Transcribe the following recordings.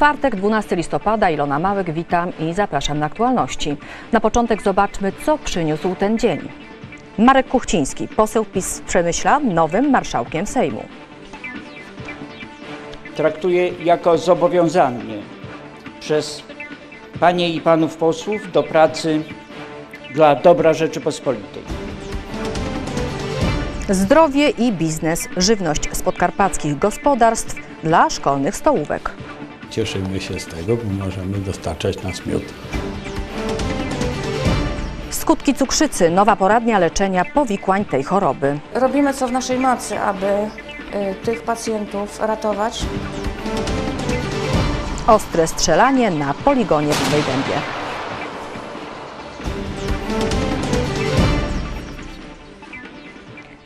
Czwartek, 12 listopada. Ilona Małek, witam i zapraszam na aktualności. Na początek zobaczmy, co przyniósł ten dzień. Marek Kuchciński, poseł PiS z Przemyśla, nowym marszałkiem Sejmu. traktuję jako zobowiązanie przez panie i panów posłów do pracy dla dobra Rzeczypospolitej. Zdrowie i biznes, żywność z podkarpackich gospodarstw dla szkolnych stołówek. Cieszymy się z tego, bo możemy dostarczać nas miód. Skutki cukrzycy, nowa poradnia leczenia powikłań tej choroby. Robimy co w naszej mocy, aby y, tych pacjentów ratować. Ostre strzelanie na poligonie w Nowej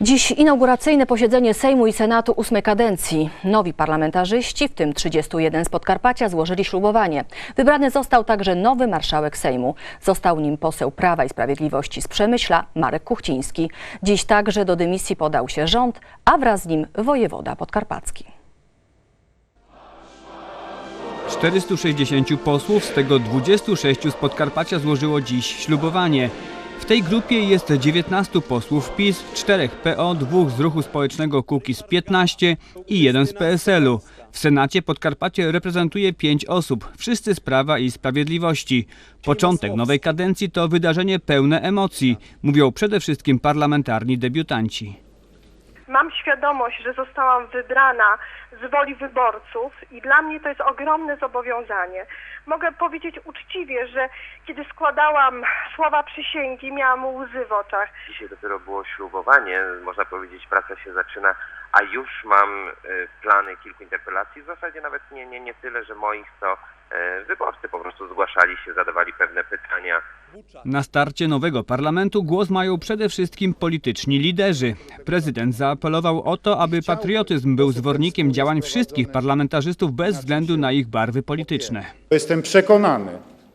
Dziś inauguracyjne posiedzenie Sejmu i Senatu ósmej kadencji. Nowi parlamentarzyści, w tym 31 z Podkarpacia, złożyli ślubowanie. Wybrany został także nowy marszałek Sejmu. Został nim poseł Prawa i Sprawiedliwości z Przemyśla, Marek Kuchciński. Dziś także do dymisji podał się rząd, a wraz z nim wojewoda podkarpacki. 460 posłów, z tego 26 z Podkarpacia złożyło dziś ślubowanie. W tej grupie jest 19 posłów PiS, 4 PO, 2 z ruchu społecznego Kukiz 15 i 1 z PSL-u. W Senacie Podkarpacie reprezentuje 5 osób, wszyscy z Prawa i Sprawiedliwości. Początek nowej kadencji to wydarzenie pełne emocji, mówią przede wszystkim parlamentarni debiutanci. Mam świadomość, że zostałam wybrana z woli wyborców i dla mnie to jest ogromne zobowiązanie. Mogę powiedzieć uczciwie, że kiedy składałam słowa przysięgi, miałam łzy w oczach. Dzisiaj dopiero było ślubowanie, można powiedzieć praca się zaczyna, a już mam y, plany kilku interpelacji, w zasadzie nawet nie, nie, nie tyle, że moich, co wyborcy po prostu zgłaszali się, zadawali pewne pytania. Na starcie nowego parlamentu głos mają przede wszystkim polityczni liderzy. Prezydent zaapelował o to, aby patriotyzm był zwornikiem działań wszystkich parlamentarzystów bez względu na ich barwy polityczne. Jestem przekonany,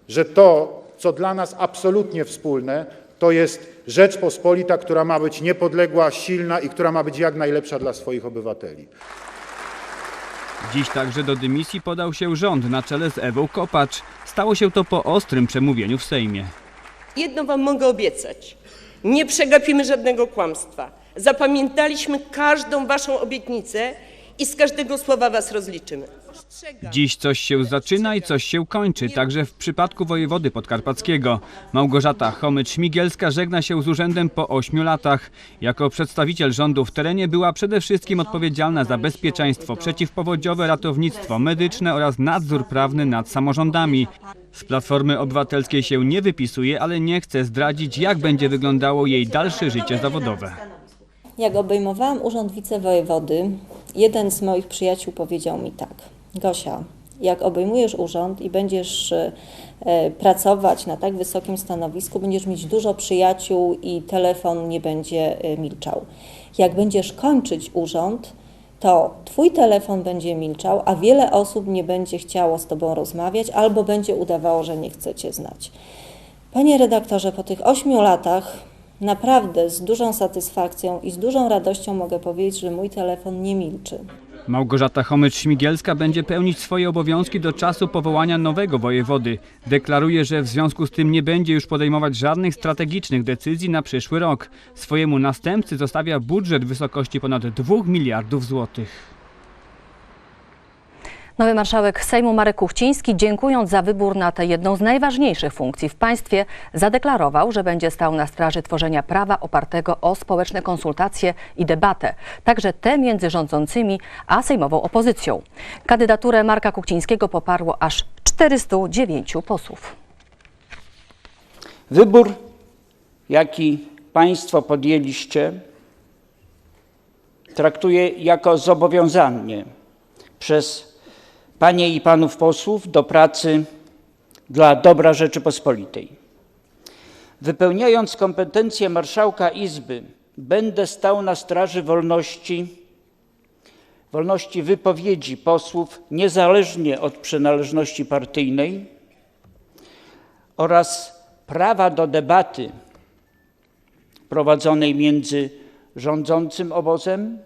że to, co dla nas absolutnie wspólne, to jest Rzeczpospolita, która ma być niepodległa, silna i która ma być jak najlepsza dla swoich obywateli. Dziś także do dymisji podał się rząd na czele z Ewą Kopacz. Stało się to po ostrym przemówieniu w Sejmie. Jedno wam mogę obiecać. Nie przegapimy żadnego kłamstwa. Zapamiętaliśmy każdą waszą obietnicę i z każdego słowa was rozliczymy. Dziś coś się zaczyna i coś się kończy, także w przypadku wojewody podkarpackiego. Małgorzata Chomycz-Śmigielska żegna się z urzędem po ośmiu latach. Jako przedstawiciel rządu w terenie była przede wszystkim odpowiedzialna za bezpieczeństwo przeciwpowodziowe, ratownictwo medyczne oraz nadzór prawny nad samorządami. Z Platformy Obywatelskiej się nie wypisuje, ale nie chce zdradzić, jak będzie wyglądało jej dalsze życie zawodowe. Jak obejmowałam urząd wicewojewody, jeden z moich przyjaciół powiedział mi tak: Gosia, jak obejmujesz urząd i będziesz e, pracować na tak wysokim stanowisku, będziesz mieć dużo przyjaciół i telefon nie będzie e, milczał. Jak będziesz kończyć urząd, to Twój telefon będzie milczał, a wiele osób nie będzie chciało z Tobą rozmawiać albo będzie udawało, że nie chce Cię znać. Panie redaktorze, po tych ośmiu latach naprawdę z dużą satysfakcją i z dużą radością mogę powiedzieć, że mój telefon nie milczy. Małgorzata Chomycz-Śmigielska będzie pełnić swoje obowiązki do czasu powołania nowego wojewody. Deklaruje, że w związku z tym nie będzie już podejmować żadnych strategicznych decyzji na przyszły rok. Swojemu następcy zostawia budżet w wysokości ponad 2 miliardów złotych. Nowy marszałek Sejmu Marek Kuchciński, dziękując za wybór na tę jedną z najważniejszych funkcji w państwie, zadeklarował, że będzie stał na straży tworzenia prawa opartego o społeczne konsultacje i debatę, także te między rządzącymi a sejmową opozycją. Kandydaturę Marka Kuchcińskiego poparło aż 409 posłów. Wybór, jaki państwo podjęliście, traktuję jako zobowiązanie przez panie i panów posłów do pracy dla dobra Rzeczypospolitej. Wypełniając kompetencje marszałka Izby, będę stał na straży wolności, wolności wypowiedzi posłów, niezależnie od przynależności partyjnej oraz prawa do debaty prowadzonej między rządzącym obozem,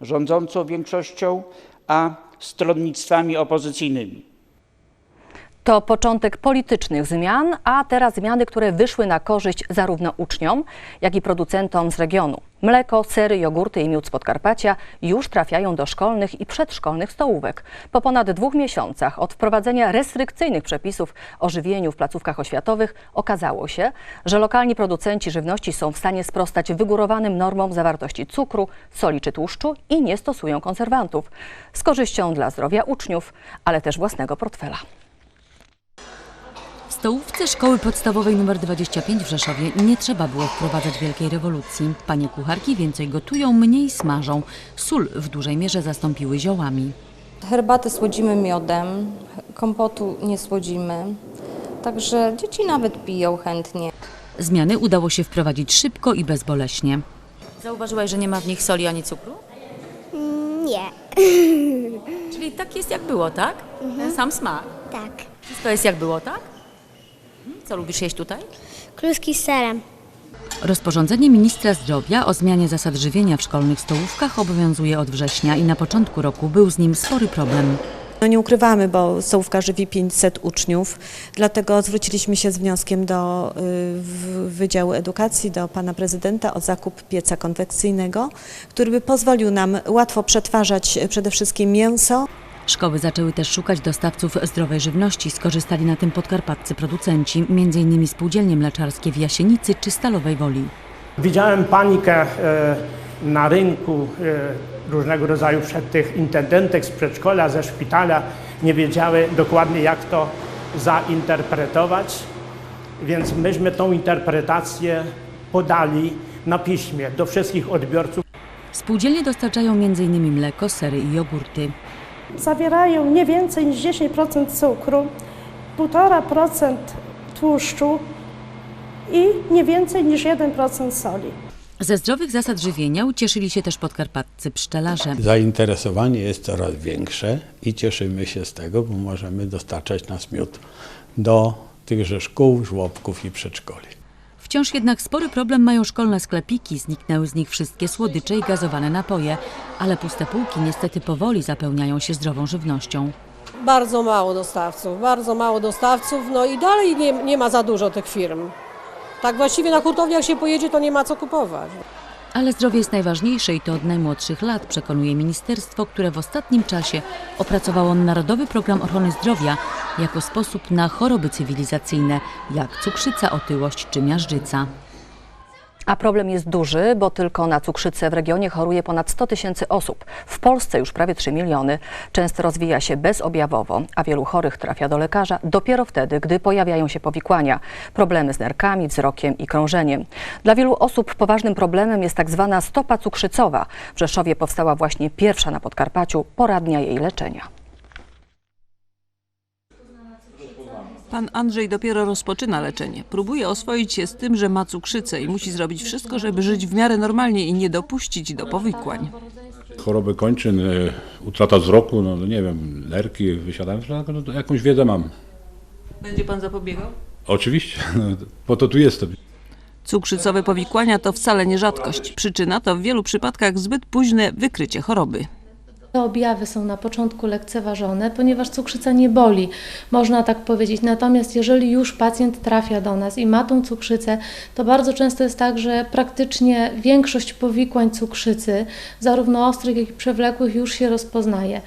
rządzącą większością, a stronnictwami opozycyjnymi. To początek politycznych zmian, a teraz zmiany, które wyszły na korzyść zarówno uczniom, jak i producentom z regionu. Mleko, sery, jogurty i miód z Podkarpacia już trafiają do szkolnych i przedszkolnych stołówek. Po ponad dwóch miesiącach od wprowadzenia restrykcyjnych przepisów o żywieniu w placówkach oświatowych okazało się, że lokalni producenci żywności są w stanie sprostać wygórowanym normom zawartości cukru, soli czy tłuszczu i nie stosują konserwantów. Z korzyścią dla zdrowia uczniów, ale też własnego portfela. W stołówce szkoły podstawowej nr 25 w Rzeszowie nie trzeba było wprowadzać wielkiej rewolucji. Panie kucharki więcej gotują, mniej smażą. Sól w dużej mierze zastąpiły ziołami. Herbatę słodzimy miodem, kompotu nie słodzimy. Także dzieci nawet piją chętnie. Zmiany udało się wprowadzić szybko i bezboleśnie. Zauważyłaś, że nie ma w nich soli ani cukru? Nie. Czyli tak jest jak było, tak? Ten sam smak. Tak. Wszystko jest jak było, tak? Co lubisz jeść tutaj? Kluski z serem. Rozporządzenie ministra zdrowia o zmianie zasad żywienia w szkolnych stołówkach obowiązuje od września i na początku roku był z nim spory problem. No nie ukrywamy, bo stołówka żywi 500 uczniów, dlatego zwróciliśmy się z wnioskiem do y, Wydziału Edukacji, do pana prezydenta o zakup pieca konwekcyjnego, który by pozwolił nam łatwo przetwarzać y, przede wszystkim mięso, Szkoły zaczęły też szukać dostawców zdrowej żywności. Skorzystali na tym podkarpaccy producenci, m.in. spółdzielnie mleczarskie w Jasienicy czy Stalowej Woli. Widziałem panikę e, na rynku e, różnego rodzaju wśród tych intendentek z przedszkola, ze szpitala. Nie wiedziały dokładnie jak to zainterpretować, więc myśmy tą interpretację podali na piśmie do wszystkich odbiorców. Spółdzielnie dostarczają m.in. mleko, sery i jogurty. Zawierają nie więcej niż 10% cukru, 1,5% tłuszczu i nie więcej niż 1% soli. Ze zdrowych zasad żywienia ucieszyli się też podkarpaccy pszczelarze. Zainteresowanie jest coraz większe i cieszymy się z tego, bo możemy dostarczać nas miód do tychże szkół, żłobków i przedszkoli. Wciąż jednak spory problem mają szkolne sklepiki. Zniknęły z nich wszystkie słodycze i gazowane napoje, ale puste półki niestety powoli zapełniają się zdrową żywnością. Bardzo mało dostawców, bardzo mało dostawców, no i dalej nie, nie ma za dużo tych firm. Tak właściwie na hurtowniach się pojedzie, to nie ma co kupować. Ale zdrowie jest najważniejsze i to od najmłodszych lat, przekonuje ministerstwo, które w ostatnim czasie opracowało Narodowy Program Ochrony Zdrowia jako sposób na choroby cywilizacyjne, jak cukrzyca, otyłość czy miażdżyca. A problem jest duży, bo tylko na cukrzycę w regionie choruje ponad 100 tysięcy osób. W Polsce już prawie 3 miliony. Często rozwija się bezobjawowo, a wielu chorych trafia do lekarza dopiero wtedy, gdy pojawiają się powikłania, problemy z nerkami, wzrokiem i krążeniem. Dla wielu osób poważnym problemem jest tak zwana stopa cukrzycowa. W Rzeszowie powstała właśnie pierwsza na Podkarpaciu poradnia jej leczenia. Pan Andrzej dopiero rozpoczyna leczenie. Próbuje oswoić się z tym, że ma cukrzycę i musi zrobić wszystko, żeby żyć w miarę normalnie i nie dopuścić do powikłań. Choroby kończyn, e, utrata wzroku, no nie wiem, nerki wysiadają, no, to jakąś wiedzę mam. Będzie pan zapobiegał? Oczywiście, no, po to tu jestem. Cukrzycowe powikłania to wcale nie rzadkość. Przyczyna to w wielu przypadkach zbyt późne wykrycie choroby. Te objawy są na początku lekceważone, ponieważ cukrzyca nie boli, można tak powiedzieć. Natomiast jeżeli już pacjent trafia do nas i ma tą cukrzycę, to bardzo często jest tak, że praktycznie większość powikłań cukrzycy, zarówno ostrych, jak i przewlekłych, już się rozpoznaje.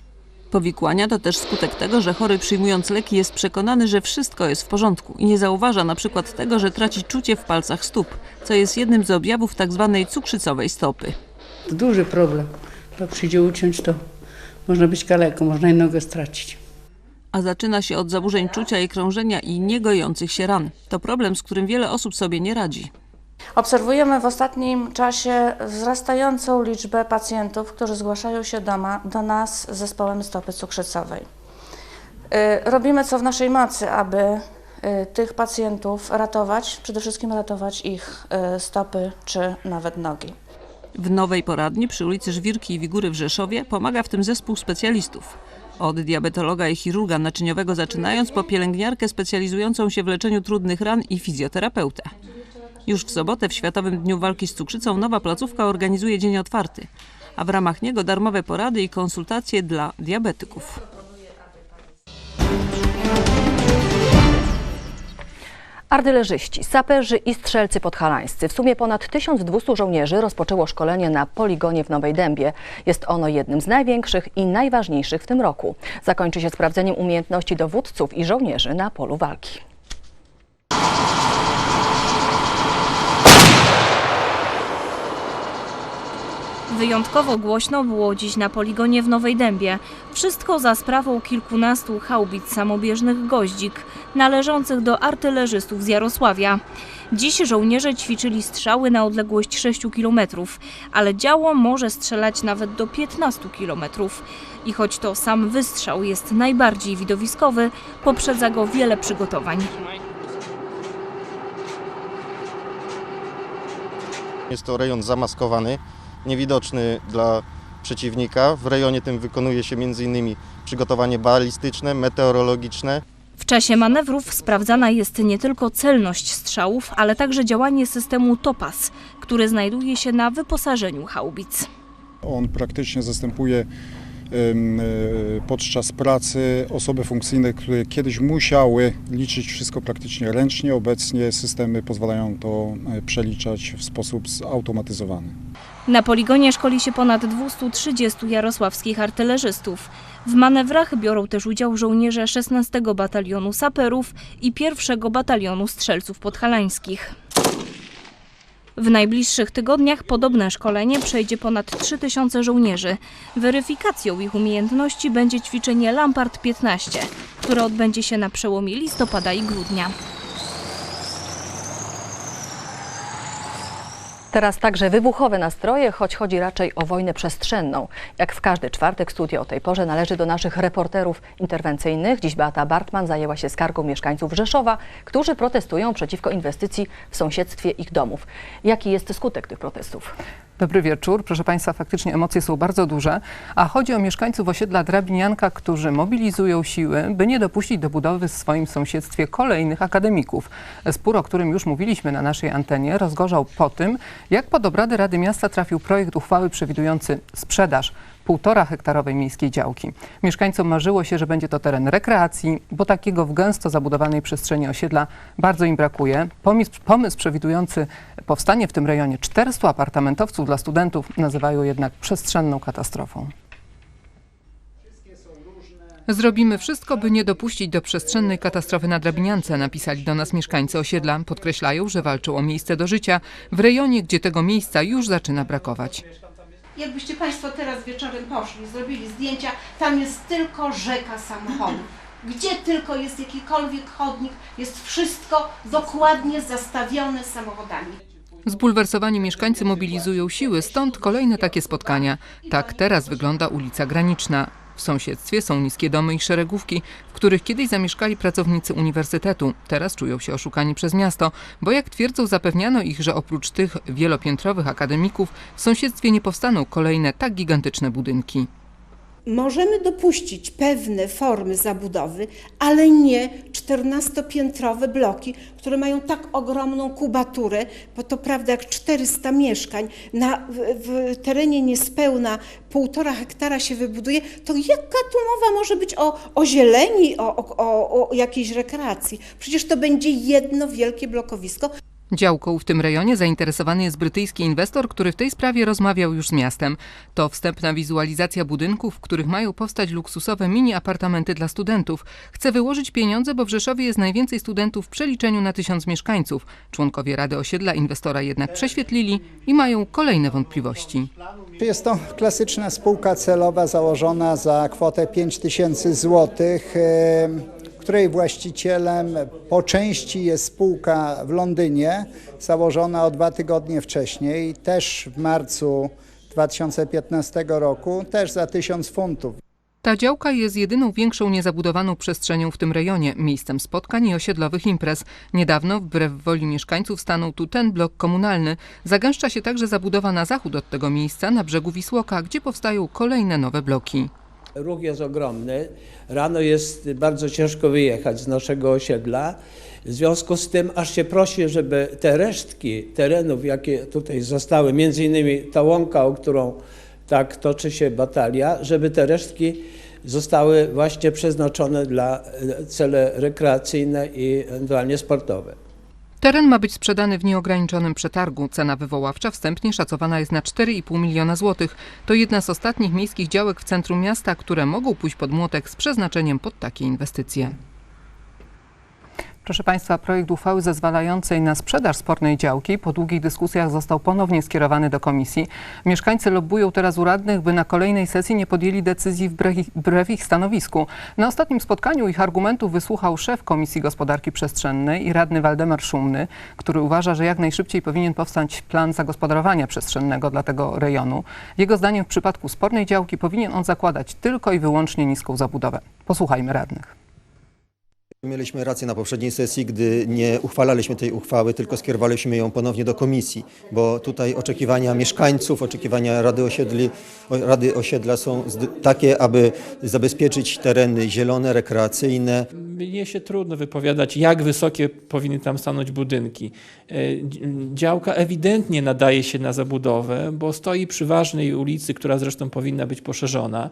Powikłania to też skutek tego, że chory przyjmując leki jest przekonany, że wszystko jest w porządku i nie zauważa na przykład tego, że traci czucie w palcach stóp, co jest jednym z objawów tzw. cukrzycowej stopy. To duży problem. To przyjdzie uciąć, to można być kaleką, można i nogę stracić. A zaczyna się od zaburzeń czucia i krążenia i niegojących się ran. To problem, z którym wiele osób sobie nie radzi. Obserwujemy w ostatnim czasie wzrastającą liczbę pacjentów, którzy zgłaszają się do, ma, do nas z zespołem stopy cukrzycowej. Y, Robimy co w naszej mocy, aby y, tych pacjentów ratować, przede wszystkim ratować ich y, stopy czy nawet nogi. W nowej poradni przy ulicy Żwirki i Wigury w Rzeszowie pomaga w tym zespół specjalistów. Od diabetologa i chirurga naczyniowego zaczynając po pielęgniarkę specjalizującą się w leczeniu trudnych ran i fizjoterapeutę. Już w sobotę w Światowym Dniu Walki z Cukrzycą nowa placówka organizuje dzień otwarty. a w ramach niego darmowe porady i konsultacje dla diabetyków. Artylerzyści, saperzy i strzelcy podhalańscy. W sumie ponad 1200 żołnierzy rozpoczęło szkolenie na poligonie w Nowej Dębie. Jest ono jednym z największych i najważniejszych w tym roku. Zakończy się sprawdzeniem umiejętności dowódców i żołnierzy na polu walki. Wyjątkowo głośno było dziś na poligonie w Nowej Dębie. Wszystko za sprawą kilkunastu haubic samobieżnych goździk, należących do artylerzystów z Jarosławia. Dziś żołnierze ćwiczyli strzały na odległość 6 km, ale działo może strzelać nawet do 15 km. I choć to sam wystrzał jest najbardziej widowiskowy, poprzedza go wiele przygotowań. Jest to rejon zamaskowany, niewidoczny dla przeciwnika. W rejonie tym wykonuje się m.in. przygotowanie balistyczne, meteorologiczne. W czasie manewrów sprawdzana jest nie tylko celność strzałów, ale także działanie systemu TOPAS, który znajduje się na wyposażeniu haubic. On praktycznie zastępuje podczas pracy osoby funkcyjne, które kiedyś musiały liczyć wszystko praktycznie ręcznie. Obecnie systemy pozwalają to e, przeliczać w sposób zautomatyzowany. Na poligonie szkoli się ponad 230 jarosławskich artylerzystów. W manewrach biorą też udział żołnierze 16 Batalionu Saperów i 1 Batalionu Strzelców Podhalańskich. W najbliższych tygodniach podobne szkolenie przejdzie ponad 3000 żołnierzy. Weryfikacją ich umiejętności będzie ćwiczenie Lampart 15, które odbędzie się na przełomie listopada i grudnia. Teraz także wybuchowe nastroje, choć chodzi raczej o wojnę przestrzenną. Jak w każdy czwartek studio o tej porze należy do naszych reporterów interwencyjnych. Dziś Beata Bartman zajęła się skargą mieszkańców Rzeszowa, którzy protestują przeciwko inwestycji w sąsiedztwie ich domów. Jaki jest skutek tych protestów? Dobry wieczór. Proszę Państwa, faktycznie emocje są bardzo duże, a chodzi o mieszkańców osiedla Drabinianka, którzy mobilizują siły, by nie dopuścić do budowy w swoim sąsiedztwie kolejnych akademików. Spór, o którym już mówiliśmy na naszej antenie, rozgorzał po tym, jak pod obrady Rady Miasta trafił projekt uchwały przewidujący sprzedaż półtora hektarowej miejskiej działki. Mieszkańcom marzyło się, że będzie to teren rekreacji, bo takiego w gęsto zabudowanej przestrzeni osiedla bardzo im brakuje. Pomysł, pomysł przewidujący powstanie w tym rejonie 400 apartamentowców dla studentów nazywają jednak przestrzenną katastrofą. Zrobimy wszystko, by nie dopuścić do przestrzennej katastrofy na Drabiniance, napisali do nas mieszkańcy osiedla. Podkreślają, że walczą o miejsce do życia w rejonie, gdzie tego miejsca już zaczyna brakować. Jakbyście Państwo teraz wieczorem poszli, zrobili zdjęcia, tam jest tylko rzeka samochodów. Gdzie tylko jest jakikolwiek chodnik, jest wszystko dokładnie zastawione samochodami. Zbulwersowani mieszkańcy mobilizują siły, stąd kolejne takie spotkania. Tak teraz wygląda ulica Graniczna. W sąsiedztwie są niskie domy i szeregówki, w których kiedyś zamieszkali pracownicy uniwersytetu. Teraz czują się oszukani przez miasto, bo jak twierdzą, zapewniano ich, że oprócz tych wielopiętrowych akademików w sąsiedztwie nie powstaną kolejne tak gigantyczne budynki. Możemy dopuścić pewne formy zabudowy, ale nie 14-piętrowe bloki, które mają tak ogromną kubaturę, bo to prawda, jak 400 mieszkań na, w, w terenie niespełna półtora hektara się wybuduje, to jaka tu mowa może być o, o zieleni, o, o, o jakiejś rekreacji? Przecież to będzie jedno wielkie blokowisko. Działką w tym rejonie zainteresowany jest brytyjski inwestor, który w tej sprawie rozmawiał już z miastem. To wstępna wizualizacja budynków, w których mają powstać luksusowe mini apartamenty dla studentów. Chce wyłożyć pieniądze, bo w Rzeszowie jest najwięcej studentów w przeliczeniu na tysiąc mieszkańców. Członkowie Rady Osiedla inwestora jednak prześwietlili i mają kolejne wątpliwości. Jest to klasyczna spółka celowa założona za kwotę 5 tysięcy złotych której właścicielem po części jest spółka w Londynie, założona o dwa tygodnie wcześniej, też w marcu 2015 roku, też za 1000 funtów. Ta działka jest jedyną większą niezabudowaną przestrzenią w tym rejonie, miejscem spotkań i osiedlowych imprez. Niedawno, wbrew woli mieszkańców, stanął tu ten blok komunalny. Zagęszcza się także zabudowa na zachód od tego miejsca, na brzegu Wisłoka, gdzie powstają kolejne nowe bloki. Ruch jest ogromny. Rano jest bardzo ciężko wyjechać z naszego osiedla. W związku z tym aż się prosi, żeby te resztki terenów, jakie tutaj zostały, między innymi ta łąka, o którą tak toczy się batalia, żeby te resztki zostały właśnie przeznaczone dla cele rekreacyjne i ewentualnie sportowe. Teren ma być sprzedany w nieograniczonym przetargu. Cena wywoławcza wstępnie szacowana jest na 4,5 miliona złotych. To jedna z ostatnich miejskich działek w centrum miasta, które mogą pójść pod młotek z przeznaczeniem pod takie inwestycje. Proszę Państwa, projekt uchwały zezwalającej na sprzedaż spornej działki po długich dyskusjach został ponownie skierowany do komisji. Mieszkańcy lobbują teraz u radnych, by na kolejnej sesji nie podjęli decyzji wbrew ich, wbrew ich stanowisku. Na ostatnim spotkaniu ich argumentów wysłuchał szef Komisji Gospodarki Przestrzennej i radny Waldemar Szumny, który uważa, że jak najszybciej powinien powstać plan zagospodarowania przestrzennego dla tego rejonu. Jego zdaniem w przypadku spornej działki powinien on zakładać tylko i wyłącznie niską zabudowę. Posłuchajmy radnych. Mieliśmy rację na poprzedniej sesji, gdy nie uchwalaliśmy tej uchwały, tylko skierowaliśmy ją ponownie do komisji, bo tutaj oczekiwania mieszkańców, oczekiwania Rady, Osiedli, Rady Osiedla są takie, aby zabezpieczyć tereny zielone, rekreacyjne. Mnie się trudno wypowiadać, jak wysokie powinny tam stanąć budynki. E, dzi- Działka ewidentnie nadaje się na zabudowę, bo stoi przy ważnej ulicy, która zresztą powinna być poszerzona.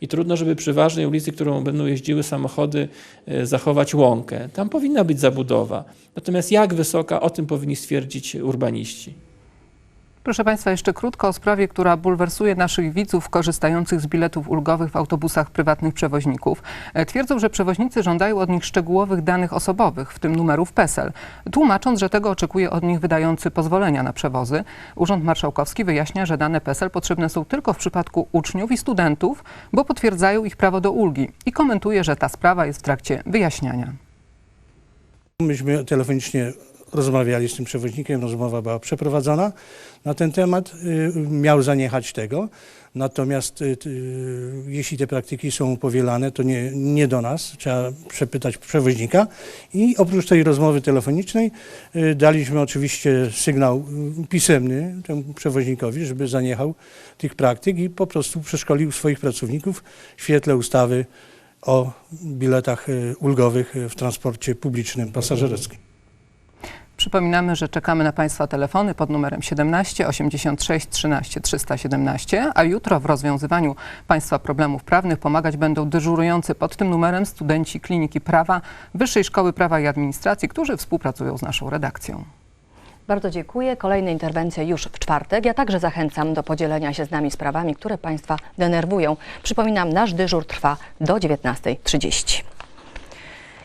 I trudno, żeby przy ważnej ulicy, którą będą jeździły samochody, e, zachować łąkę. Tam powinna być zabudowa. Natomiast jak wysoka, o tym powinni stwierdzić urbaniści. Proszę Państwa, jeszcze krótko o sprawie, która bulwersuje naszych widzów korzystających z biletów ulgowych w autobusach prywatnych przewoźników. E, Twierdzą, że przewoźnicy żądają od nich szczegółowych danych osobowych, w tym numerów PESEL, tłumacząc, że tego oczekuje od nich wydający pozwolenia na przewozy. Urząd Marszałkowski wyjaśnia, że dane PESEL potrzebne są tylko w przypadku uczniów i studentów, bo potwierdzają ich prawo do ulgi i komentuje, że ta sprawa jest w trakcie wyjaśniania. Myśmy telefonicznie rozmawiali z tym przewoźnikiem, rozmowa była przeprowadzona na ten temat. y, Miał zaniechać tego, natomiast y, y, jeśli te praktyki są powielane, to nie, nie do nas, trzeba przepytać przewoźnika. I oprócz tej rozmowy telefonicznej daliśmy oczywiście sygnał pisemny temu przewoźnikowi, żeby zaniechał tych praktyk i po prostu przeszkolił swoich pracowników w świetle ustawy o biletach ulgowych w transporcie publicznym pasażerskim. Przypominamy, że czekamy na Państwa telefony pod numerem 17 86 13 317, a jutro w rozwiązywaniu Państwa problemów prawnych pomagać będą dyżurujący pod tym numerem studenci Kliniki Prawa Wyższej Szkoły Prawa i Administracji, którzy współpracują z naszą redakcją. Bardzo dziękuję. Kolejne interwencje już w czwartek. Ja także zachęcam do podzielenia się z nami sprawami, które Państwa denerwują. Przypominam, nasz dyżur trwa do 19.30.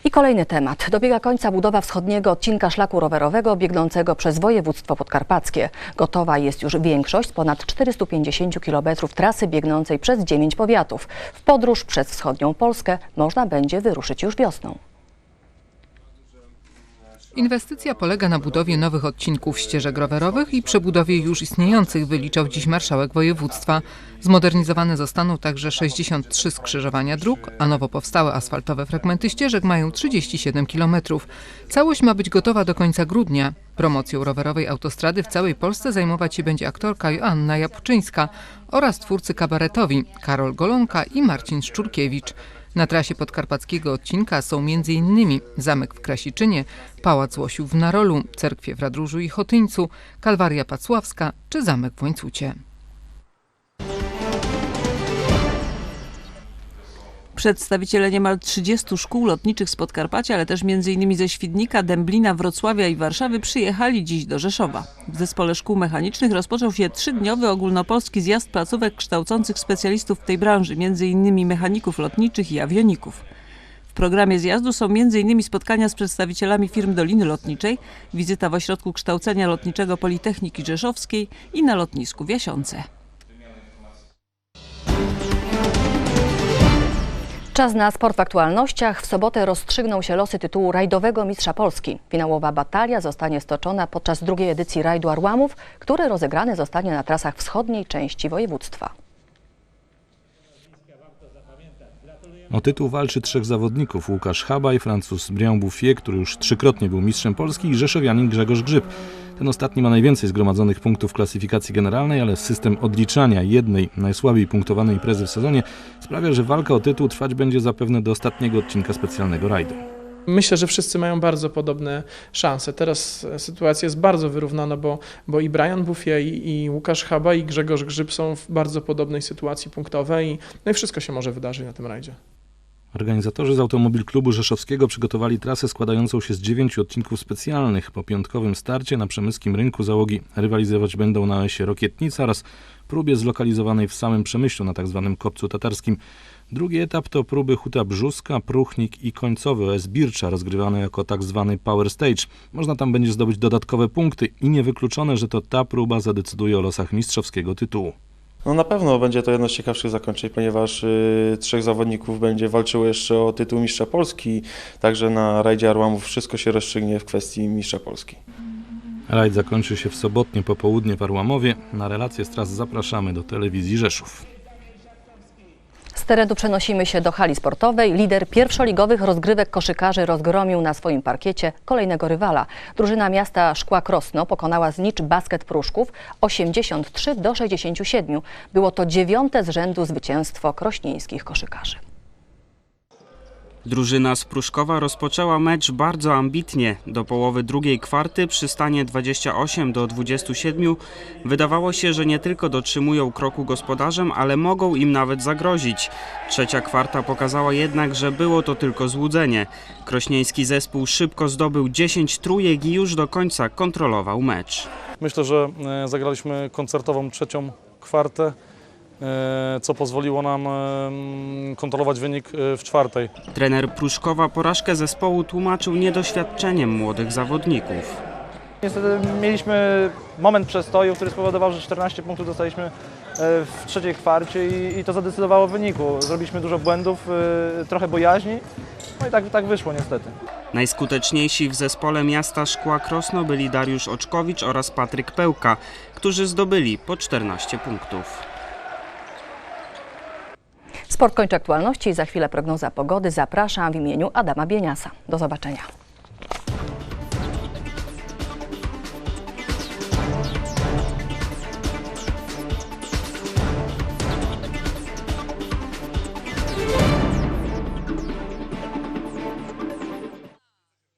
I kolejny temat. Dobiega końca budowa wschodniego odcinka szlaku rowerowego biegnącego przez województwo podkarpackie. Gotowa jest już większość z ponad 450 km trasy biegnącej przez 9 powiatów. W podróż przez wschodnią Polskę można będzie wyruszyć już wiosną. Inwestycja polega na budowie nowych odcinków ścieżek rowerowych i przebudowie już istniejących, wyliczał dziś marszałek województwa. Zmodernizowane zostaną także 63 skrzyżowania dróg, a nowo powstałe asfaltowe fragmenty ścieżek mają 37 km. Całość ma być gotowa do końca grudnia. Promocją rowerowej autostrady w całej Polsce zajmować się będzie aktorka Joanna Japuczyńska oraz twórcy kabaretowi Karol Golonka i Marcin Szczurkiewicz. Na trasie podkarpackiego odcinka są m.in. Zamek w Krasiczynie, Pałac Łosiów w Narolu, Cerkwie w Radróżu i Chotyńcu, Kalwaria Pacławska czy Zamek w Łańcucie. Przedstawiciele niemal 30 szkół lotniczych z Podkarpacia, ale też m.in. ze Świdnika, Dęblina, Wrocławia i Warszawy przyjechali dziś do Rzeszowa. W Zespole Szkół Mechanicznych rozpoczął się trzydniowy ogólnopolski zjazd placówek kształcących specjalistów w tej branży, m.in. mechaników lotniczych i awioników. W programie zjazdu są m.in. spotkania z przedstawicielami firm Doliny Lotniczej, wizyta w Ośrodku Kształcenia Lotniczego Politechniki Rzeszowskiej i na lotnisku w Jasiące. Czas na sport w aktualnościach. W sobotę rozstrzygnął się losy tytułu rajdowego mistrza Polski. Finałowa batalia zostanie stoczona podczas drugiej edycji rajdu Arłamów, który rozegrany zostanie na trasach wschodniej części województwa. O tytuł walczy trzech zawodników: Łukasz Habaj, Francuz Brian Bouffier, który już trzykrotnie był mistrzem Polski, i rzeszowianin Grzegorz Grzyb. Ten ostatni ma najwięcej zgromadzonych punktów w klasyfikacji generalnej, ale system odliczania jednej najsłabiej punktowanej imprezy w sezonie sprawia, że walka o tytuł trwać będzie zapewne do ostatniego odcinka specjalnego rajdu. Myślę, że wszyscy mają bardzo podobne szanse. Teraz sytuacja jest bardzo wyrównana, bo, bo i Brian Buffie, i, i Łukasz Chaba, i Grzegorz Grzyb są w bardzo podobnej sytuacji punktowej. No i wszystko się może wydarzyć na tym rajdzie. Organizatorzy z Automobil Klubu Rzeszowskiego przygotowali trasę składającą się z dziewięciu odcinków specjalnych. Po piątkowym starcie na przemyskim rynku załogi rywalizować będą na Esie Rokietnica oraz próbie zlokalizowanej w samym Przemyślu na tzw. Kopcu Tatarskim. Drugi etap to próby Huta Brzuska, Pruchnik i końcowy OS Bircza, rozgrywane jako tzw. Power Stage. Można tam będzie zdobyć dodatkowe punkty i niewykluczone, że to ta próba zadecyduje o losach mistrzowskiego tytułu. No na pewno będzie to jedno z ciekawszych zakończeń, ponieważ y, trzech zawodników będzie walczyło jeszcze o tytuł mistrza Polski, także na rajdzie Arłamów wszystko się rozstrzygnie w kwestii mistrza Polski. Rajd zakończy się w sobotnie popołudnie w Arłamowie. Na relację z tras zapraszamy do telewizji Rzeszów. Z terenu przenosimy się do hali sportowej. Lider pierwszoligowych rozgrywek koszykarzy rozgromił na swoim parkiecie kolejnego rywala. Drużyna miasta Szkła Krosno pokonała Znicz Basket Pruszków 83 do 67. Było to dziewiąte z rzędu zwycięstwo krośnieńskich koszykarzy. Drużyna z Pruszkowa rozpoczęła mecz bardzo ambitnie. Do połowy drugiej kwarty przy stanie 28 do 27 wydawało się, że nie tylko dotrzymują kroku gospodarzem, ale mogą im nawet zagrozić. Trzecia kwarta pokazała jednak, że było to tylko złudzenie. Krośnieński zespół szybko zdobył 10 trójek i już do końca kontrolował mecz. Myślę, że e, zagraliśmy koncertową trzecią kwartę, co pozwoliło nam e, kontrolować wynik e, w czwartej. Trener Pruszkowa porażkę zespołu tłumaczył niedoświadczeniem młodych zawodników. Niestety mieliśmy moment przestoju, który spowodował, że 14 punktów dostaliśmy e, w trzeciej kwarcie i, to zadecydowało o wyniku. Zrobiliśmy dużo błędów, e, trochę bojaźni, no i tak, tak wyszło niestety. Najskuteczniejsi w zespole miasta Szkła Krosno byli Dariusz Oczkowicz oraz Patryk Pełka, którzy zdobyli po 14 punktów. Sport kończy aktualności i za chwilę prognoza pogody. Zapraszam w imieniu Adama Bieniasa. Do zobaczenia.